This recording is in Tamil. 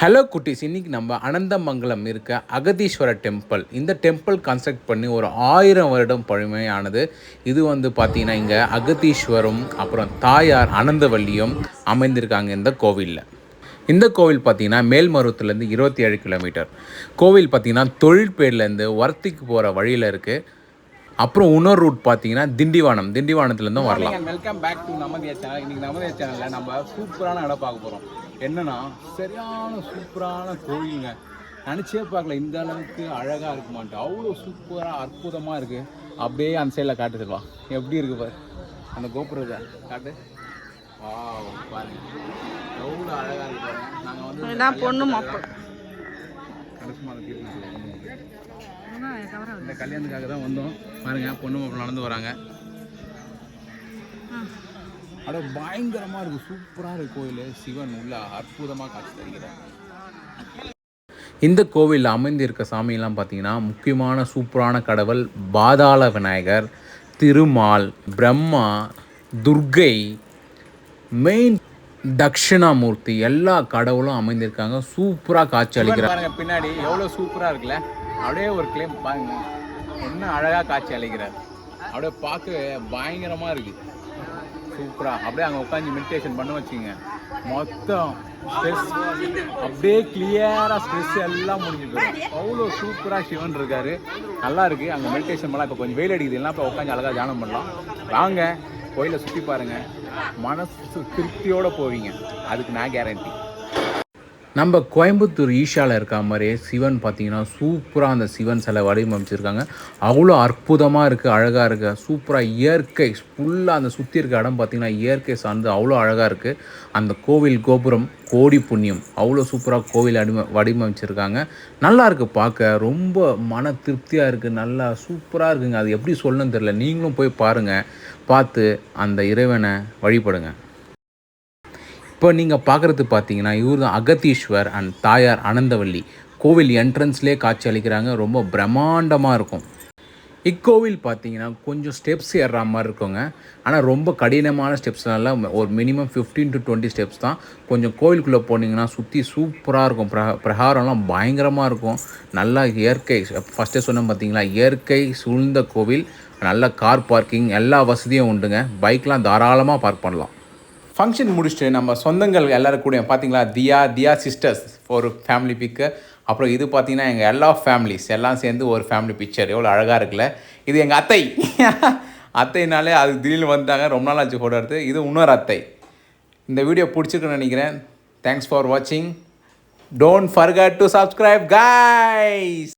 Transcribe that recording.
ஹலோ குட்டிஸ். இன்னைக்கு நம்ம அனந்தமங்கலம் இருக்க அகதீஸ்வர டெம்பிள் இந்த டெம்பிள் கன்ஸ்ட்ரக்ட் பண்ணி ஒரு ஆயிரம் வருடம் பழமையானது. இது வந்து பார்த்திங்கன்னா இங்கே அகதீஸ்வரம் அப்புறம் தாயார் அனந்தவல்லியும் அமைந்திருக்காங்க இந்த கோவிலில். இந்த கோவில் பார்த்தீங்கன்னா மேல்மருவத்துலேருந்து இருபத்தி ஏழு கிலோமீட்டர். கோவில் பார்த்தீங்கன்னா தொழிற்பேர்லேருந்து வர்த்திக்கு போகிற வழியில் இருக்குது அப்புறம் இன்னொரு ரூட் பார்த்தீங்கன்னா திண்டிவானம். திண்டிவானத்துலேருந்தும் வரலாம். வெல்கம் பேக் டு நமதியா சேனல் இன்னைக்கு நமதியா சேனலில் நம்ம சூப்பரான இடம் பார்க்க போகிறோம் என்னன்னா சரியான சூப்பரான கோயிலுங்க. நினச்சே பார்க்கல இந்த அளவுக்கு அழகாக இருக்குமான்ட்டு. அவ்வளோ சூப்பராக அற்புதமாக இருக்குது அப்படியே அந்த சைடில் காட்டு செல்வா. எப்படி இருக்கு பாரு? அந்த கோபுரத்தை காட்டு. வா பாருங்க. எவ்வளோ அழகாக இருக்கு பாருங்க. நாங்கள் வந்து பொண்ணு மாப்பிள்ளை கடைசி மாதம் இந்த கல்யாணத்துக்காக தான் வந்தோம். பாருங்க பொண்ணு மாப்பிள்ளை நடந்து வராங்க. அட பயங்கரமா இருக்கு சூப்பரா இருக்கு கோயில். சிவன் உள்ள அற்புதமா காட்சி தருகிறார். இந்த கோவிலில் அமைந்திருக்க சாமியெல்லாம் பார்த்தீங்கன்னா முக்கியமான சூப்பரான கடவுள் பாதாள விநாயகர் திருமால் பிரம்மா துர்கை மெயின் தட்சிணாமூர்த்தி எல்லா கடவுளும் அமைந்திருக்காங்க. சூப்பராக காட்சி பாருங்க பின்னாடி எவ்வளவு சூப்பரா இருக்குல்ல? அப்படியே ஒரு கிளைம் பாருங்க. என்ன அழகா காட்சி அளிக்கிறார். அப்படியே பார்க்க பயங்கரமா இருக்கு. சூப்பராக அப்படியே அங்கே உட்காந்து மெடிடேஷன் பண்ண வச்சுங்க மொத்தம் ஸ்ட்ரெஸ் அப்படியே கிளியராக ஸ்ட்ரெஸ் எல்லாம் முடிஞ்சு போயிடும் அவ்வளோ சூப்பராக சிவன் இருக்காரு. நல்லா இருக்கு. அங்கே மெடிடேஷன் பண்ணலாம். இப்போ கொஞ்சம் வெயில் அடிக்குது. எல்லாம் இப்போ உட்காந்து அழகாக தியானம் பண்ணலாம். வாங்க கோயிலை சுற்றி பாருங்க. மனசு திருப்தியோடு போவீங்க. அதுக்கு நான் கேரண்டி நம்ம கோயம்புத்தூர் ஈஷாவில் இருக்க மாதிரியே சிவன் பார்த்தீங்கன்னா சூப்பராக அந்த சிவன் சிலை வடிவமைச்சிருக்காங்க. அவ்வளோ அற்புதமாக இருக்குது அழகாக இருக்குது சூப்பராக இயற்கை ஃபுல்லாக அந்த சுற்றி இருக்க இடம் பார்த்தீங்கன்னா இயற்கை சார்ந்து அவ்வளோ அழகாக இருக்குது அந்த கோவில் கோபுரம் கோடி புண்ணியம் அவ்வளோ சூப்பராக கோவில் அடிம வடிவமைச்சிருக்காங்க. நல்லா இருக்குது பார்க்க. ரொம்ப மன திருப்தியாக இருக்குது நல்லா சூப்பராக இருக்குங்க. அது எப்படி சொல்லணும்னு தெரில நீங்களும் போய் பாருங்கள் பார்த்து அந்த இறைவனை வழிபடுங்க. இப்போ நீங்கள் பார்க்குறது பார்த்தீங்கன்னா இவர் தான் அகத்தீஸ்வர் அண்ட் தாயார் அனந்தவல்லி. கோவில் என்ட்ரன்ஸ்லேயே காட்சி அளிக்கிறாங்க. ரொம்ப பிரம்மாண்டமாக இருக்கும். இக்கோவில் பார்த்தீங்கன்னா கொஞ்சம் ஸ்டெப்ஸ் ஏறுற மாதிரி இருக்குங்க. ஆனால் ரொம்ப கடினமான ஸ்டெப்ஸ்னால ஒரு minimum fifteen to twenty steps தான். கொஞ்சம் கோவிலுக்குள்ளே போனீங்கன்னா சுற்றி சூப்பராக இருக்கும். பிரக பிரகாரம்லாம் பயங்கரமாக இருக்கும். நல்லா இயற்கை ஃபஸ்ட்டே சொன்னேன் பார்த்தீங்களா இயற்கை சூழ்ந்த கோவில். நல்ல கார் பார்க்கிங் எல்லா வசதியும் உண்டுங்க. பைக்லாம் தாராளமாக பார்க் பண்ணலாம். ஃபங்க்ஷன் முடிச்சுட்டு நம்ம சொந்தங்கள் எல்லோரும் கூட பார்த்தீங்களா தியா தியா சிஸ்டர்ஸ் ஒரு ஃபேமிலி பிக்கு அப்புறம் இது பார்த்தீங்கன்னா எங்கள் எல்லா ஃபேமிலிஸ் எல்லாம் சேர்ந்து ஒரு ஃபேமிலி பிக்சர் எவ்வளோ அழகாக இருக்குல்ல? இது எங்கள் அத்தை. அத்தைனாலே அது திடீர்னு வந்தாங்க ரொம்ப நாள் ஆச்சு ஃபோட்டோ எடுத்து. இது இன்னொரு அத்தை. இந்த வீடியோ பிடிச்சிருக்குன்னு நினைக்கிறேன். தேங்க்ஸ் ஃபார் வாட்சிங் don't forget to subscribe guys